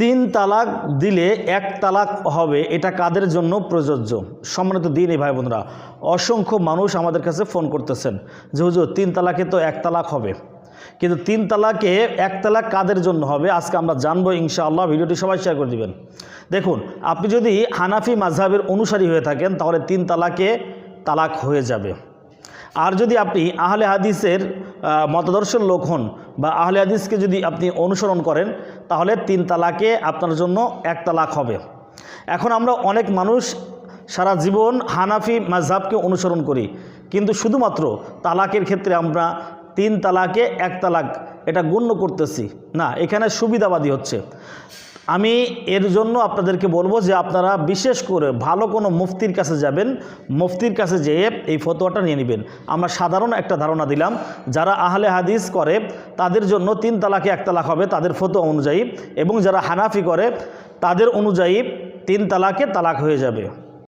তিন তালাক দিলে এক তালাক হবে, এটা কাদের জন্য প্রযোজ্য? সম্মানিত দিন এই ভাই বোনরা অসংখ্য মানুষ আমাদের কাছে ফোন করতেছেন যে, হুজুর, তিন তালাকে তো এক তালাক হবে। কিন্তু তিন তালাকে এক তালাক কাদের জন্য হবে? আজকে আমরা জানব ইনশাআল্লাহ, ভিডিওটি সবাই শেয়ার করে দিবেন। দেখুন, আপনি যদি হানাফি মাঝহাবের অনুসারী হয়ে থাকেন, তাহলে তিন তালাকে তালাক হয়ে যাবে। আর যদি আপনি আহলে হাদিসের মতাদর্শের লোক হন বা আহলে হাদিসকে যদি আপনি অনুসরণ করেন, তাহলে তিন তালাকে আপনার জন্য এক তালাক হবে। এখন আমরা অনেক মানুষ সারা জীবন হানাফি মাঝহাবকে অনুসরণ করি, কিন্তু শুধুমাত্র তালাকের ক্ষেত্রে আমরা তিন তালাকে এক তালাক, এটা গণ্য করতেছি। না, এখানে সুবিধাবাদী হচ্ছে। আমি এর জন্য আপনাদেরকে বলব যে আপনারা বিশেষ করে ভালো কোনো মুফতির কাছে যাবেন, মুফতির কাছে যেয়ে এই ফতোয়াটা নিয়ে নেবেন। আমরা সাধারণ একটা ধারণা দিলাম, যারা আহলে হাদিস করে, তাদের জন্য তিন তালাকে এক তালাক হবে তাদের ফতো অনুযায়ী এবং যারা হানাফি করে, তাদের অনুযায়ী তিন তালাকে তালাক হয়ে যাবে।